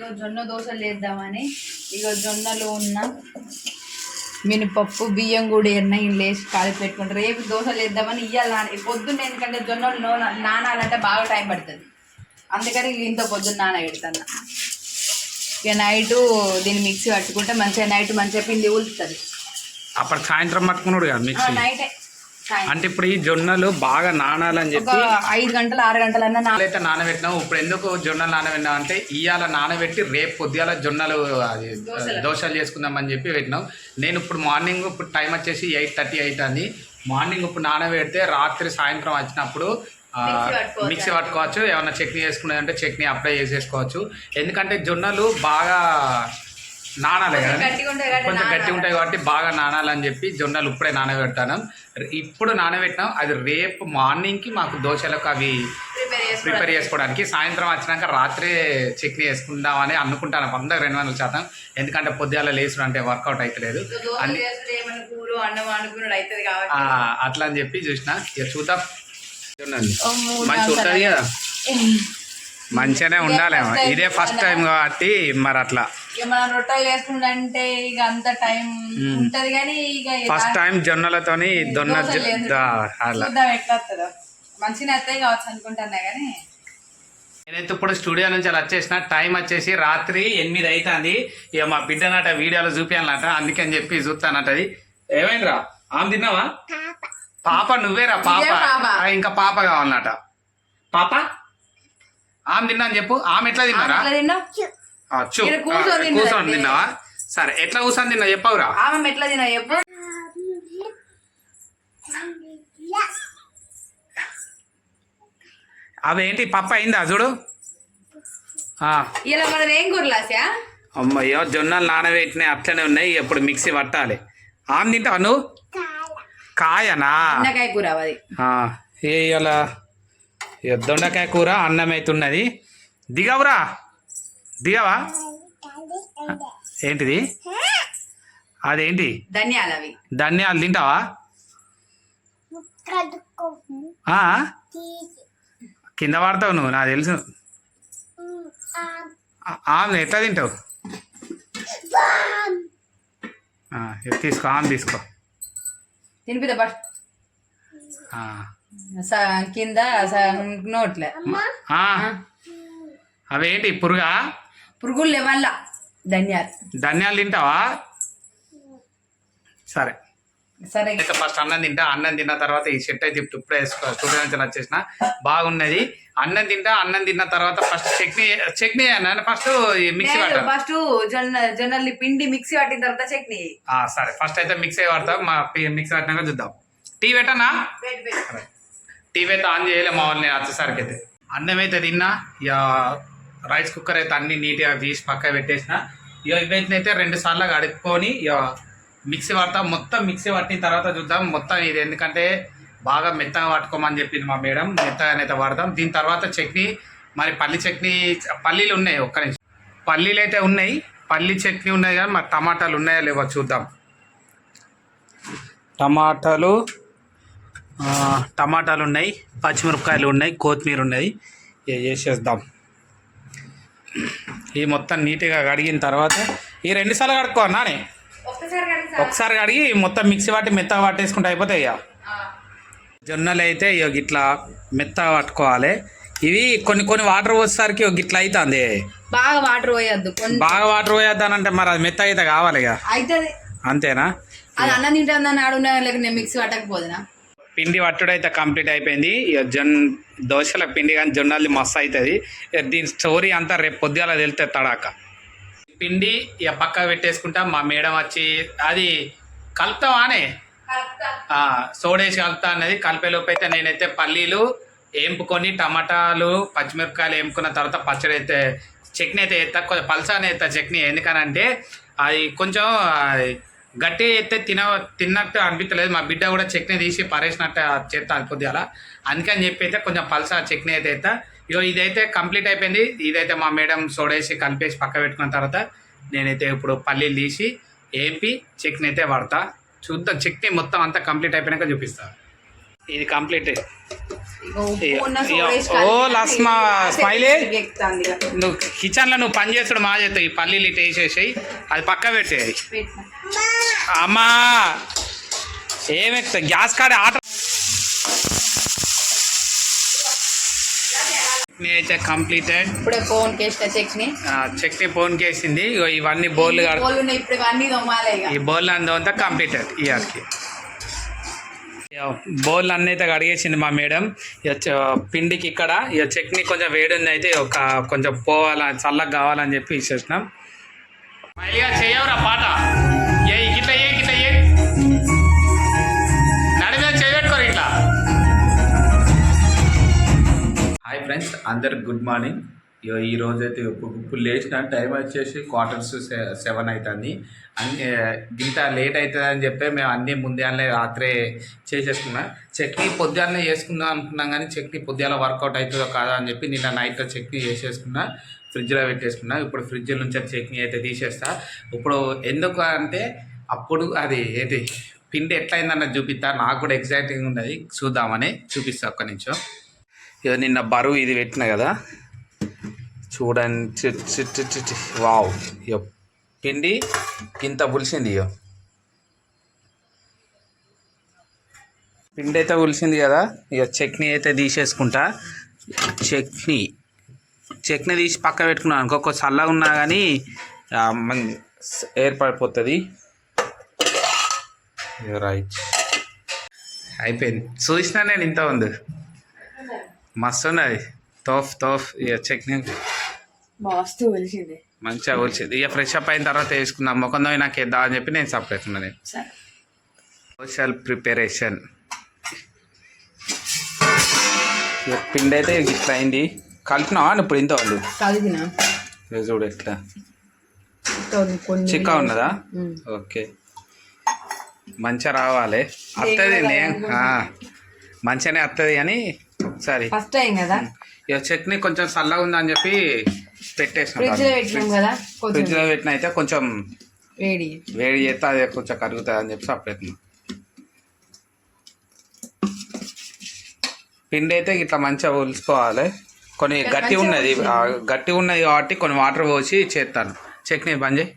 ఇగో జొన్న దోశలు చేద్దామని ఇక జొన్నలు ఉన్న మినపప్పు బియ్యం కూడా ఇంట్లో వేసి కాలి పెట్టుకుంటారు. రేపు దోశలు వేద్దామని ఇయ్యాలి. నాన పొద్దున్న ఎందుకంటే జొన్నలు నో- నానాలంటే బాగా టైం పడుతుంది. అందుకని ఇంత పొద్దున్న నానబెడతాను ఇక నైట్ దీన్ని మిక్సీ పట్టుకుంటే మంచిగా నైట్ మంచిగా పిండి ఊలుతుంది అప్పుడు సాయంత్రం పట్టుకున్నాడు కదా మిక్సీ? నైటే. అంటే ఇప్పుడు ఈ జొన్నలు బాగా నానాలని చెప్పి ఐదు గంటలు ఆరు గంటలన్నా నా అయితే నానబెట్టినావు ఇప్పుడు ఎందుకు జొన్నలు నానబెట్టినావు అంటే ఇవాళ నానబెట్టి రేపు పొద్దుగాల జొన్నలు అది దోశలు. చేసుకుందామని చెప్పి పెట్టినావు. నేను ఇప్పుడు మార్నింగ్ ఇప్పుడు టైం వచ్చేసి ఎయిట్ థర్టీ ఎయిట్ అని మార్నింగ్ ఇప్పుడు నానబెడితే రాత్రి సాయంత్రం వచ్చినప్పుడు మిక్సీ పట్టుకోవచ్చు. ఏమన్నా చట్నీ వేసుకునేదంటే చట్నీ అప్లై చేసేసుకోవచ్చు. ఎందుకంటే జొన్నలు బాగా నానాలి కదా కొంచెం గట్టి ఉంటాయి కాబట్టి బాగా నానాలని చెప్పి జొన్నలు ఇప్పుడే నానబెడతాను. ఇప్పుడు నానబెట్టినాం. అది రేపు మార్నింగ్కి మాకు దోశలకు అవి ప్రిపేర్ చేసుకోవడానికి. సాయంత్రం వచ్చినాక రాత్రే చట్నీ వేసుకుందామని అనుకుంటాను. వంద రెండు వందల శాతం. ఎందుకంటే పొద్దుగాల లేసుడు అంటే వర్కౌట్ అవుతలేదు అట్లా అని చెప్పి చూసిన. ఇక చూద్దాం. మంచి ఉంటుంది కదా. మంచిగానే ఉండాలేమో. ఇదే ఫస్ట్ టైం కాబట్టి మరి అట్లా. ఇక మనం రొట్టెలు వేసుకుంటే ఇక అంత టైం ఉంటది కానీ ఇక ఫస్ట్ టైం జొన్నలతోని దొన్న చూద్దాం ఎట్లా వస్తుందో మంచిగా వస్తాయి కావచ్చు అనుకుంటున్నా కానీ. నేనైతే ఇప్పుడు స్టూడియో నుంచి అలా వచ్చేసిన టైం వచ్చేసి రాత్రి ఎనిమిది అవుతుంది ఇక మా బిడ్డనట వీడియోలో చూపించాలన్నట అందుకని చెప్పి చూస్తానటది ఏమైందిరా? ఆమె తిన్నావా? పాప నువ్వేరా పాప ఇదే పాప. ఆ, ఇంకా పాప కావాలన్నట. పాప? ఆమె తిన్నా అని చెప్పు. ఆమె ఎట్లా తిన్నారా? కూర్చొని తిన్నావా? సరే ఎట్లా కూర్చొని తిన్నా చెప్పవురా. ఆమె ఎట్లా తిన్నావు చెప్పు. అవేంటి పప్ప అయిందా చూడు? ఇలా మనం ఏం కూరలాసా అమ్మయ్యో జొన్నలు నానబెట్టినాయి అట్లనే ఉన్నాయి ఎప్పుడు మిక్సీ పట్టాలి. ఆమె తింటావా నువ్వు? కాయనా? అన్నకాయ కూర అది ఏ ఇలా దొండకాయ కూర అన్నం అవుతున్నది దిగవురా. దిగవా? ఏంటిది? అదేంటి? ధనియాలు అవి. ధనియాలు తింటావా? కింద పడతావు నువ్వు నాకు తెలుసు. ఆమె ఎట్లా తింటావు? తీసుకో ఆమె తీసుకో. తినిపిద. కింద నోట్లే. అవేంటి పురుగా? పురుగులు లేవల్ల ధనియాలు. ధనియాలు తింటావా? సరే. సరే. అయితే ఫస్ట్ అన్నం తింటా అన్నం తిన్న తర్వాత ఈ సెట్ అయితే ఇప్పుడు ఇప్పుడే స్టూడియో నుంచి వచ్చేసిన బాగున్నది. అన్నం తింటా అన్నం తిన్న తర్వాత ఫస్ట్ చట్నీ చట్నీ అన్న ఫస్ట్ మిక్సీ పట్టాలి ఫస్ట్ జొన్న జొన్నల్ని పిండి మిక్సీ పట్టిన తర్వాత చట్నీ. ఆ, సరే. ఫస్ట్ అయితే మిక్సీ పడతా మా మిక్సీ పట్టినాక చూద్దాం. టీ పెట్టనా? పెట్టు, పెట్టు. అయితే ఆన్ చేయలే మా వాళ్ళు నేను వచ్చేసరికి అయితే. అన్నం అయితే తిన్నా. రైస్ కుక్కర్ అయితే అన్ని నీట్గా తీసి పక్క పెట్టేసిన. ఇక ఇవైతే అయితే రెండు సార్లు కడుక్కొని ఇక మిక్సీ పడతాం మొత్తం మిక్సీ పట్టిన తర్వాత చూద్దాం. మొత్తం ఇది ఎందుకంటే బాగా మెత్తగా పట్టుకోమని చెప్పింది మా మేడం. మెత్తగానైతే వాడదాం దీని తర్వాత చట్నీ మరి పల్లి చట్నీ పల్లీలు ఉన్నాయి ఒక్క నిమిషం. పల్లీలు అయితే ఉన్నాయి. పల్లి చట్నీ ఉన్నాయి కానీ మరి టమాటాలు ఉన్నాయా లేవో చూద్దాం. టమాటాలు టమాటాలు ఉన్నాయి. పచ్చిమిరపకాయలు ఉన్నాయి. కొత్తిమీర ఉన్నాయి ఇక చేసేద్దాం. ఈ మొత్తం నీట్గా కడిగిన తర్వాత ఈ రెండు సార్లు కడుక్కో నానే. ఒకసారి కడిగి మొత్తం మిక్సీ పట్టి మెత్తగా పట్టేసుకుంటే అయిపోతాయి ఇక. జొన్నలు అయితే ఇక ఇట్లా మెత్తగా పట్టుకోవాలి. ఇవి కొన్ని కొన్ని వాటర్ పోసేసరికి ఇట్లా అవుతుంది బాగా వాటర్ పోయొద్దు బాగా వాటర్ పోయేద్దానంటే మరి అది మెత్త అయితే కావాలి ఇక. అంతేనా? అది అన్నం తింటుందని ఆడున్నా లేక నేను మిక్సీ పట్టకపోదునా? పిండి పట్టుడు అయితే కంప్లీట్ అయిపోయింది. ఇక జొన్న దోశల పిండి కానీ జొన్నలు మస్తు అవుతుంది దీని స్టోరీ అంతా రేపు పొద్దుగాల వెళ్తే తడాక. పిండి ఇక పక్క పెట్టేసుకుంటాం మా మేడం వచ్చి అది కలుపుతావానే? సోడేసి కలుపుతా అన్నది. కలిపేలోపు అయితే నేనైతే పల్లీలు ఏంపుకొని టమాటాలు పచ్చిమిరపకాయలు ఏంపుకున్న తర్వాత పచ్చడి అయితే చట్నీ అయితే ఎత్తా కొంచెం పల్సానే ఎత్తా చట్నీ. ఎందుకనంటే అది కొంచెం ఆ, గట్టి అయితే తిన తిన్నట్టు అనిపించలేదు మా బిడ్డ కూడా చట్నీ తీసి పరేసినట్టు చేస్తాను కొద్దిగా అందుకని చెప్పి అయితే కొంచెం పల్సా చట్నీ అయితే ఎత్తా ఇగో ఇదైతే కంప్లీట్ అయిపోయింది. ఇదైతే మా మేడం సోడేసి కలిపేసి పక్క పెట్టుకున్న తర్వాత నేనైతే ఇప్పుడు పల్లీలు తీసి ఏంపి చట్నీ అయితే వాడతా. చూద్దాం. చట్నీ మొత్తం అంతా కంప్లీట్ అయిపోయినాక చూపిస్తా. ఇది కంప్లీట్. ఓ, లస్మా, స్మైలీ. నువ్వు కిచెన్లో నువ్వు పని చేస్తాడు మా చేస్తావు ఈ పల్లీలు ఇటు వేసేసాయి. అది పక్క పెట్టేది. అమ్మా! ఏమెక్తా గ్యాస్ కాడ ఆట. చట్నీ అయితే కంప్లీటెడ్. ఇప్పుడే ఫోన్ కేసిన చట్నీ చట్నీ ఫోన్ కేసింది. ఇవన్నీ బౌల్ ఈ బౌల్ అంతా కంప్లీటెడ్ ఇయర్కి బౌల్ అన్నీ అయితే కడిగేసింది మా మేడం. పిండికి ఇక్కడ. ఇక చట్నీ కొంచెం వేడి ఉంది అయితే ఒక కొంచెం పోవాల చల్లగా కావాలని చెప్పి ఇచ్చేసినాం. మైలిగా చేయవరా పాట. హాయ్ ఫ్రెండ్స్ అందరు గుడ్ మార్నింగ్. ఇగో ఈ రోజైతే అయితే ఇప్పుడు లేచిన టైం వచ్చేసి క్వార్టర్స్ సెవెన్ అవుతుంది అన్ని ఇంత లేట్ అవుతుంది అని చెప్పి మేము అన్నీ ముందే రాత్రే చేసేసుకున్నాం. చట్నీ పొద్దున్నే చేసుకుందాం అనుకున్నాం కానీ చట్నీ పొద్దున్న వర్కౌట్ అవుతుందో కాదా అని చెప్పి నిన్న నైట్ చట్నీ చేసేసుకున్నా. ఫ్రిడ్జ్లో పెట్టేసుకున్నా. ఇప్పుడు ఫ్రిడ్జ్ నుంచి చట్నీ అయితే తీసేస్తా. ఇప్పుడు ఎందుకు అంటే అప్పుడు అది ఏంటి పిండి ఎట్లయిందన్నది చూపిస్తా నాకు కూడా ఎగ్జైటింగ్ ఉన్నది. చూద్దామని చూపిస్తా ఒక్క నిమిషం. ఇక నిన్న బరువు ఇది పెట్టిన కదా చూడండి చి- చి- వావ్ ఇక పిండి ఇంత పులిసింది ఇక పిండి అయితే పులిసింది కదా ఇక చట్నీ అయితే తీసేసుకుంటా. చట్నీ చట్నీ తీసి పక్క పెట్టుకున్నాను అనుకో చల్లగా ఉన్నా కానీ ఏర్పడిపోతుంది. రైట్. అయిపోయింది. చూసినా నేను ఇంత ఉంది. మస్తు ఉన్నది తోఫ్ తోఫ్ ఇక చట్నీ మస్తు మంచిగా వచ్చింది ఇక ఫ్రెష్ అప్ అయిన తర్వాత వేసుకుందాం. ముఖందో నాకు వేద్దాం అని చెప్పి నేను సపరేట్ సరే. సోషల్ ప్రిపరేషన్ ఇక పిండి అయితే ఇట్లా అయింది. కలిపినావా ఇప్పుడు ఇంత వాళ్ళు? కలిపిన. చూడు ఎట్లా. చిక్క ఉన్నదా. ఓకే. మంచిగా రావాలి. వస్తుంది నేను. మంచిగానే వస్తుంది కానీ ఒకసారి ఫస్ట్ టైం కదా? ఇక చట్నీ కొంచెం చల్లగా ఉందని చెప్పి ఫ్రిడ్జ్లో పెట్టినాం పెట్టేసిన కదా? కొంచెం ఫ్రిడ్జ్లో పెట్టిన అయితే కొంచెం వేడి. వేడి చేస్తే అది కొంచెం కరుగుతుంది అని చెప్పి సపరేట్ పిండి అయితే ఇట్లా మంచిగా ఒలుసుకోవాలి. కొన్ని గట్టి ఉన్నది. గట్టి ఉన్నది కాబట్టి కొన్ని వాటర్ పోసి చేస్తాను చట్నీ బంద్ చేయి.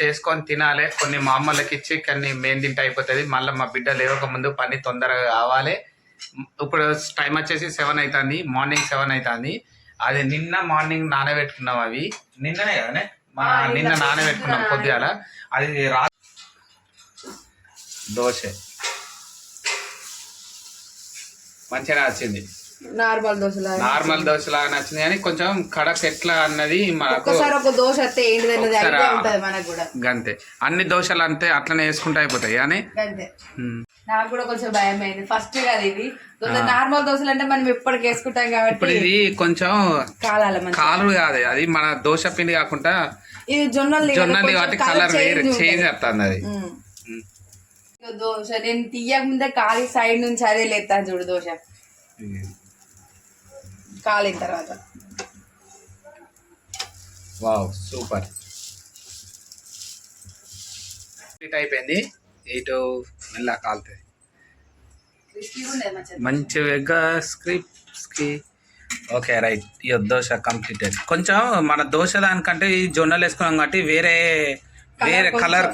చేసుకొని తినాలి. కొన్ని మా అమ్మలకి ఇచ్చి కొన్ని మేము తింటే అయిపోతుంది. మళ్ళీ మా బిడ్డ లేవక ముందు పని తొందరగా కావాలి. ఇప్పుడు టైం వచ్చేసి సెవెన్ అవుతుంది మార్నింగ్ సెవెన్ అవుతుంది అది నిన్న మార్నింగ్ నానబెట్టుకున్నాం అవి. నిన్ననే కదనే? మా నిన్న నానబెట్టుకున్నాం పొద్దుగాల. అది రా దోశ. మంచిగా వచ్చింది. నార్మల్ దోశలా నార్మల్ దోశ లాగా నచ్చింది కానీ కొంచెం కడక్ ఎట్లా అన్నది ఒక్కసారి ఒక దోశ వస్తే ఏంటిది అన్నది మనకు కూడా. గంతే. అన్ని దోశలు అంతే అట్లనే వేసుకుంటే అయిపోతాయి. కానీ అంతే ఉమ్. నాకు కూడా కొంచెం భయం అయింది ఫస్ట్ కదా ఇది. నార్మల్ దోశలు అంటే మనం ఎప్పటికి వేసుకుంటాం కాబట్టి ఇది కొంచెం కాలాల కాలు కాదు. అది మన దోశ పిండి కాకుండా ఇది జొన్నలు జొన్నది కాబట్టి కలర్ వేరే చేంజ్ వస్తుంది అది. దోశ. నేను తీయక ముందే కాలి సైడ్ నుంచి అదే లేస్తాను చూడు దోశ. కాలిన తర్వాత. Wow super. కంప్లీట్ అయిపోయింది. ఇటు మెల్ల కాలుతుంది. మంచిగా స్క్రిప్ట్స్కి. Okay right. ఈ దోశ కంప్లీటెడ్. కొంచెం మన దోశ దానికంటే ఈ జొన్నలు వేసుకున్నాం కాబట్టి వేరే వేరే కలర్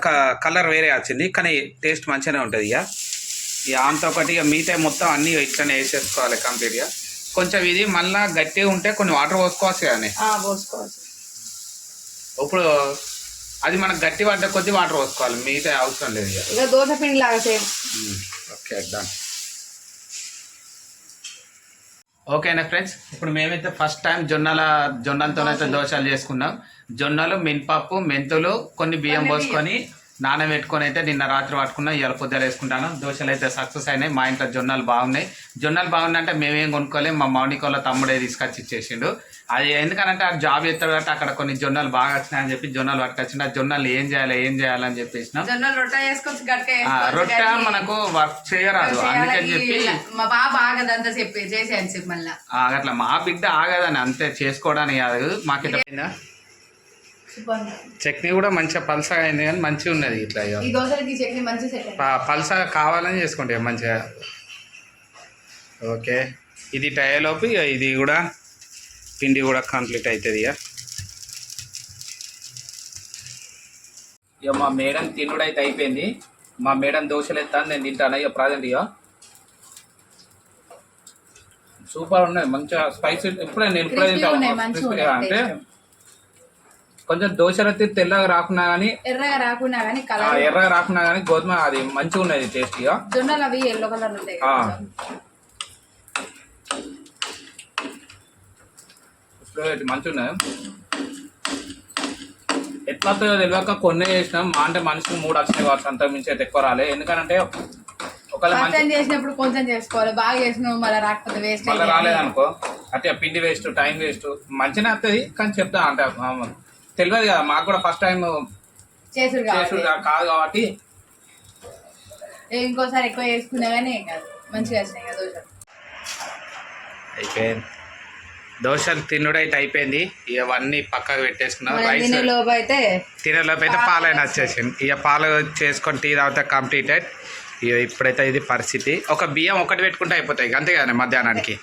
కలర్ వేరే వచ్చింది కానీ టేస్ట్ మంచిగానే ఉంటుంది ఇక. ఇక ఆమెతో పాటు ఇక మిగతా మొత్తం అన్నీ ఇట్లనే వేసేసుకోవాలి కంప్లీట్గా. కొంచెం ఇది మళ్ళా గట్టిగా ఉంటే కొన్ని వాటర్ పోసుకోవచ్చు కానీ పోసుకోవచ్చు. ఇప్పుడు అది మనకు గట్టి పడ్డ కొద్దీ వాటర్ పోసుకోవాలి మిగతా అవసరం లేదు ఇక. దోశ పిండి లాగా సేమ్. Okay done. ఓకేనా ఫ్రెండ్స్ ఇప్పుడు మేమైతే ఫస్ట్ టైం జొన్నల జొన్నలతోనైతే దోశలు చేసుకున్నాం. జొన్నలు మినపప్పు మెంతులు కొన్ని బియ్యం. పోసుకొని నానబెట్టుకొని అయితే నిన్న రాత్రి పట్టుకున్నాం ఇవాళ పొద్దున వేసుకుంటాను. దోశలు అయితే సక్సెస్ అయినాయి. మా ఇంట్లో జొన్నలు బాగున్నాయి. జొన్నలు బాగున్నాయి అంటే మేమేం కొనుక్కోలేము మా మౌనిక వాళ్ళ తమ్ముడే తీసుకొచ్చి ఇచ్చేసిండు. అది ఎందుకనంటే ఆ జాబ్ చేస్తాడు కాబట్టి అక్కడ కొన్ని జొన్నలు బాగా వచ్చినాయని చెప్పి జొన్నలు పట్టుకొచ్చిండు. ఆ జొన్నలు ఏం చేయాలి ఏం చేయాలని చెప్పేసినాం. జొన్నలు రొట్టె మనకు వర్క్ చేయరాదు. అందుకని చెప్పి ఇలా మా బాబా ఆగదంతా చెప్పి మళ్ళా. అట్లా మా బిడ్డ ఆగదని అంతే. చేసుకోవడానికి కాదు. మాకు చట్నీ కూడా మంచిగా పల్సగా అయింది కానీ మంచిగా ఉన్నది ఇట్లా ఇక. ఈ దోశలకి ఈ చట్నీ మంచి సెట్ అయింది ప- పల్సగా కావాలని చేసుకుంటే మంచిగా. ఓకే. ఇది టైలోపు ఇక ఇది కూడా పిండి కూడా కంప్లీట్ అవుతుంది ఇక ఇక మా మేడం తినుడు అయితే అయిపోయింది. మా మేడం దోశలు ఎత్తాను నేను తింటాను? ఇక ప్రాజెంట్ ఇక సూపర్ ఉన్నాయి మంచిగా స్పైసీ ఇప్పుడే నేను మంచిగా తింటాను అంటే. కొంచెం దోశలు అయితే తెల్లగా రాకున్నా కానీ ఎర్రగా రాకున్నా కానీ ఆ, కలర్. ఎర్రగా రాకున్నా కానీ గోధుమ అది మంచిగా ఉన్నది టేస్ట్ ఇక జొన్నలు అవి ఎల్లో కలర్ ఉంటాయి ఆ. మంచిగా ఉన్నాయి ఎట్లా వస్తుందో తెలియక కొన్ని చేసినాం. మా అంటే మనిషికి మూడు వచ్చినాయి కావచ్చు అంత మించి అయితే ఎక్కువ రాలే. ఎందుకంటే ఒకవేళ ఫస్ట్ మంచి టైం చేసినప్పుడు కొంచెం చేసుకోవాలి. బాగా చేసినావు మళ్ళీ రాకపోతే వేస్ట్ మళ్ళీ రాలేదనుకో. అంటే పిండి వేస్ట్ టైం వేస్ట్ మంచిగా వస్తుంది కానీ చెప్తా అంటే ఆ, తెలియదు కదా మాకు కూడా ఫస్ట్ టైం చేసుడు కాదు కాబట్టి. ఇంకోసారి ఎక్కువ చేసుకున్నా కానీ ఏం కాదు. మంచిగా వచ్చినాయి కదా దోశలు. అయిపోయింది. దోశలు తినుడు అయితే అయిపోయింది ఇవన్నీ పక్కకు పెట్టేసుకున్నాం. మనం రైస్ తినే లోపు అయితే తినేలోపు అయితే పాలైన వచ్చేసింది. ఇక పాలు చేసుకొని టీ తాగితే కంప్లీటెడ్ ఇక ఇప్పుడైతే ఇది పరిస్థితి. ఒక బియ్యం ఒకటి పెట్టుకుంటే అయిపోతాయి. అంతే కదా మధ్యాహ్నానికి.